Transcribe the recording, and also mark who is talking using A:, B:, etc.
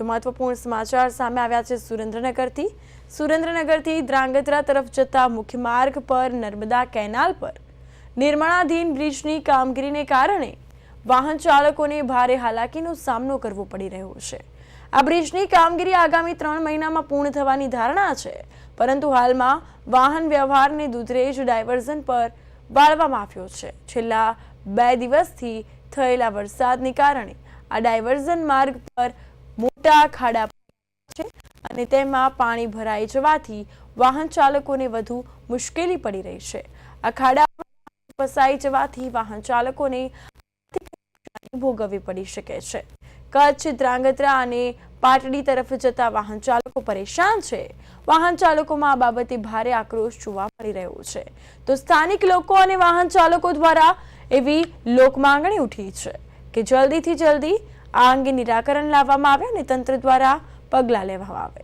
A: તો મહત્વપૂર્ણ સમાચાર સામે આવ્યા છે સુરેન્દ્રનગરથી. સુરેન્દ્રનગરથી ધ્રાંગધ્રા તરફ જતા મુખ્ય પર નર્મદા કેનાલ પર. નિર્માણાધીન બ્રિજની કામગીરીને કારણે વાહન ચાલકોને ભારે હાલાકીનો સામનો કરવો પડી રહ્યો છે. આ બ્રિજની કામગીરી આગામી ત્રણ મહિનામાં પૂર્ણ થવાની ધારણા છે, પરંતુ હાલમાં વાહન વ્યવહારને દૂધરેજ ડાયવર્ઝન પર વાળવામાં આવ્યો છે. છેલ્લા બે દિવસથી થયેલા વરસાદને કારણે આ ડાયવર્ઝન માર્ગ પર મોટા ખાડા છે અને તેમાં પાણી ભરાઈ જવાથી વાહન ચાલકોને વધુ મુશ્કેલી પડી રહી છે. આ ખાડા ફસાઈ જવાથી વાહન ચાલકોને ભોગવવી પડી શકે છે. કચ્છ, ધ્રાંગધ્રા અને પાટડી તરફ જતા વાહન ચાલકો પરેશાન છે. વાહન ચાલકોમાં આ બાબતે ભારે આક્રોશ જોવા મળી રહ્યો છે. તો સ્થાનિક લોકો અને વાહન ચાલકો દ્વારા એવી લોક માંગણી ઉઠી છે કે જલ્દીથી જલ્દી આ અંગે નિરાકરણ લાવવામાં આવે અને તંત્ર દ્વારા પગલાં લેવામાં આવે.